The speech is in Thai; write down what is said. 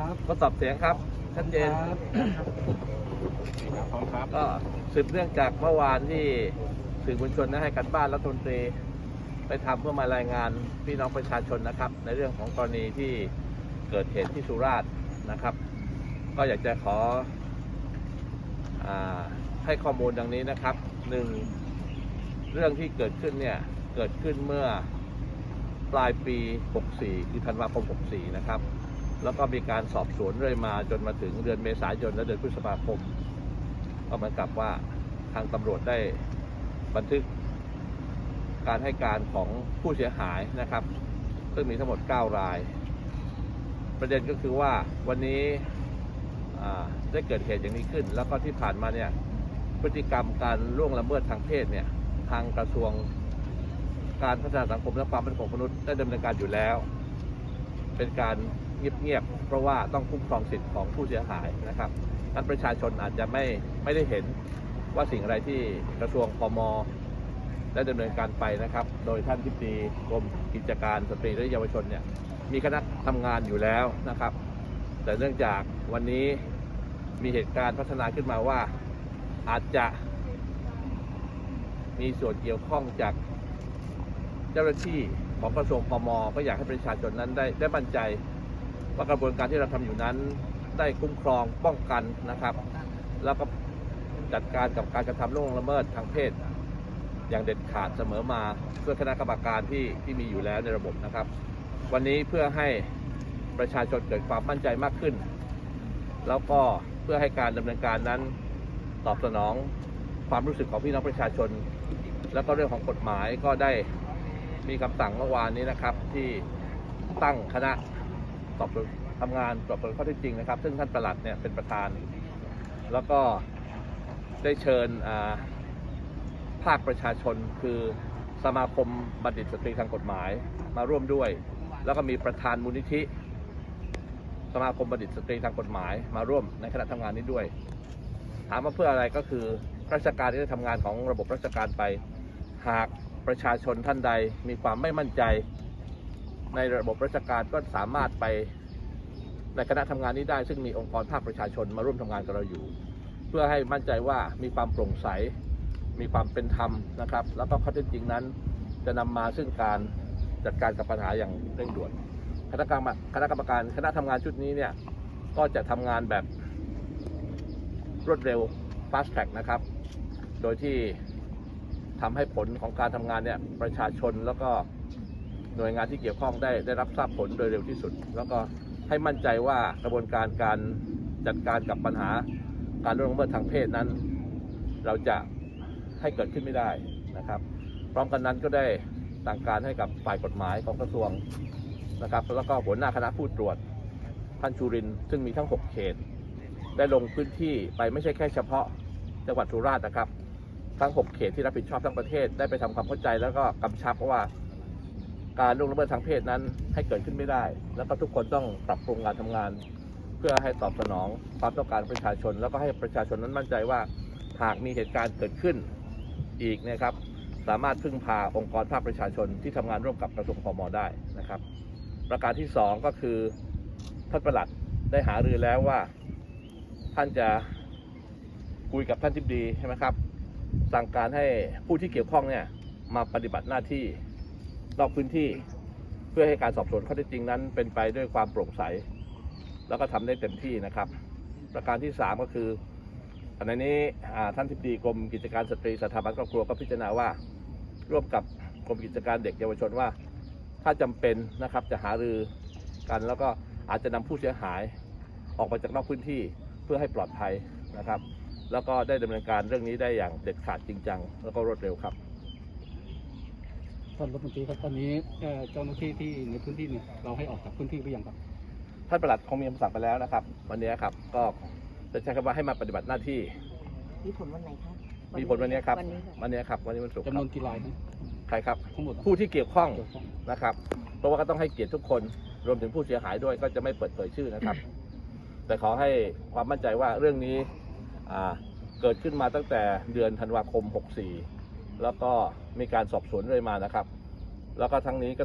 ครับทดสอบเสียงครับชัดเจนครับพร้อมครับก็สืบเนื่องจากเมื่อวานที่สื่อมวลชนได้ให้การบ้านรัฐมนตรีไปทำเพื่อมารายงานพี่น้องประชาชนนะครับ ในเรื่องของกรณีที่เกิดเหตุที่สุราษฎร์นะครับ ก็อยากจะขออาให้ข้อมูลดังนี้นะครับหนึ่งเรื่องที่เกิดขึ้นเนี่ยเกิดขึ้นเมื่อปลายปี 64 คือธันวาคม 64 นะครับ แล้วก็มีการสอบสวนเรื่อยมาจนมาถึงเดือนเมษายนและเดือนพฤษภาคม ก็เหมือนกับว่าทางตำรวจได้บันทึกการให้การของผู้เสียหายนะครับ ซึ่งมีทั้งหมด 9 ราย ประเด็นก็คือว่าวันนี้ได้เกิดเหตุอย่างนี้ขึ้น แล้วก็ที่ผ่านมาเนี่ยพฤติกรรมการล่วงละเมิดทางเพศเนี่ยทางกระทรวงการพัฒนาสังคมและความมั่นคงของมนุษย์ได้ดำเนินการอยู่แล้ว เป็นการ เงียบๆเพราะว่าต้องคุ้มครองสิทธิ์ของผู้เสียหายนะครับนั้นประชาชนอาจจะไม่ไม่ได้เห็นว่าสิ่งอะไรที่กระทรวงพมได้ดำเนินการไปนะครับ โดยท่านทิบดีกรมกิจการสตรีและเยาวชนเนี่ยมีคณะทำงานอยู่แล้วนะครับ แต่เนื่องจากวันนี้มีเหตุการณ์พัฒนาขึ้นมาว่าอาจจะมีส่วนเกี่ยวข้องจากเจ้าหน้าที่ของกระทรวงพมก็อยากให้ประชาชนนั้นได้ได้มั่นใจ ว่ากระบวนการที่เราทำอยู่นั้น ได้คุ้มครองป้องกันนะครับ แล้วก็จัดการกับการกระทำล่วงละเมิดทางเพศ อย่างเด็ดขาดเสมอมาเพื่อคณะกรรมการที่ที่มีอยู่แล้วในระบบนะครับ วันนี้เพื่อให้ประชาชนเกิดความมั่นใจมากขึ้น แล้วก็เพื่อให้การดำเนินการนั้นตอบสนองความรู้สึกของพี่น้องประชาชน แล้วก็เรื่องของกฎหมายก็ได้มีคำสั่งเมื่อวานนี้นะครับที่ตั้งคณะ สอบสวนทำงานสอบสวนข้อเท็จจริงนะครับ ซึ่งท่านประหลัดเนี่ยเป็นประธาน แล้วก็ได้เชิญภาคประชาชนคือสมาคมบัณฑิตสตรีทางกฎหมายมาร่วมด้วย แล้วก็มีประธานมูลนิธิ สมาคมบัณฑิตสตรีทางกฎหมายมาร่วมในคณะทำงานนี้ด้วย ถามว่าเพื่ออะไรก็คือราชการที่ได้ทำงานของระบบราชการไป หากประชาชนท่านใดมีความไม่มั่นใจ ในระบบราชการก็สามารถไปในคณะทำงานนี้ได้ ซึ่งมีองค์กรภาคประชาชนมาร่วมทำงานกับเราอยู่ เพื่อให้มั่นใจว่ามีความโปร่งใส มีความเป็นธรรมนะครับ แล้วก็ข้อเท็จจริงนั้น จะนำมาซึ่งการจัดการกับปัญหาอย่างเร่งด่วน คณะกรรมคณะกรรมการคณะทำงานชุดนี้เนี่ยก็จะทำงานแบบรวดเร็ว fast track นะครับ โดยที่ทำให้ผลของการทำงานเนี่ยประชาชนแล้วก็ หน่วยงานที่เกี่ยวข้องได้ได้รับทราบผลโดยเร็วที่สุด แล้วก็ให้มั่นใจว่ากระบวนการการจัดการกับปัญหาการล่วงละเมิดทางเพศนั้น เราจะให้เกิดขึ้นไม่ได้นะครับพร้อมกันนั้นก็ได้สั่งการให้กับฝ่ายกฎหมายของกระทรวงนะครับ แล้วก็หัวหน้าคณะผู้ตรวจท่านชูรินซึ่งมีทั้ง 6 เขต ได้ลงพื้นที่ไปไม่ใช่แค่เฉพาะจังหวัดสุราษฎร์นะครับ ทั้ง 6 เขตที่รับผิดชอบทั้งประเทศได้ไปทำความเข้าใจแล้วก็กำชับว่า การล่วงละเมิดทางเพศนั้นให้เกิดขึ้นไม่ได้ แล้วก็ทุกคนต้องปรับปรุงการทำงาน เพื่อให้ตอบสนองความต้องการประชาชน แล้วก็ให้ประชาชนนั้นมั่นใจว่าหากมีเหตุการณ์เกิดขึ้นอีกนะครับ สามารถพึ่งพาองค์กรภาคประชาชนที่ทำงานร่วมกับกระทรวงพมได้นะครับ ประการที่สองก็คือท่านประหลัดได้หารือแล้วว่า ท่านจะคุยกับท่านทิบดีใช่ไหมครับ สั่งการให้ผู้ที่เกี่ยวข้องเนี่ยมาปฏิบัติหน้าที่ นอกพื้นที่เพื่อให้การสอบสวนข้อเท็จจริงนั้น เป็นไปด้วยความโปร่งใส แล้วก็ทำได้เต็มที่นะครับ ประการที่ 3 ก็คือในนี้ท่านทิบดีกรมกิจการสตรีสถาบันครอบครัวก็พิจารณาว่า ร่วมกับกรมกิจการเด็กเยาวชนว่า ถ้าจำเป็นนะครับจะหารือกันแล้วก็อาจจะนำผู้เสียหายออกมาจากนอกพื้นที่เพื่อให้ปลอดภัยนะครับ แล้วก็ได้ดำเนินการเรื่องนี้ได้อย่างเด็ดขาดจริงจังแล้วก็รวดเร็วครับ ท่านรัฐมนตรีครับตอนนี้เอ่อเจ้าหน้าที่ที่ในพื้นที่เนี่ยเราให้ออกจากพื้นที่หรือยังครับท่านประหลัดคงมีคำสั่งไปแล้วนะครับ วันนี้ครับก็จะใช้คำว่าให้มาปฏิบัติหน้าที่มีผลวันไหนคะมีผลวันนี้ครับวันนี้ค่ะวันนี้ครับวันนี้วันศุกร์คจำนรัวนบกี่รายนะใครครับทั้งหมดผู้ที่เกี่ยวข้องเกี่ยวข้องนะครับ เพราะว่าก็ต้องให้เกียรติทุกคนรวมถึงผู้เสียหายด้วยก็จะไม่เปิดเผยชื่อนะครับ แต่ขอให้ความมั่นใจว่าเรื่องนี้อ่าเกิดขึ้นมาตั้งแต่เดือนธันวาคม 64 แล้วก็มีการสอบสวนเรื่อยมานะครับ แล้วก็ทั้งนี้ก็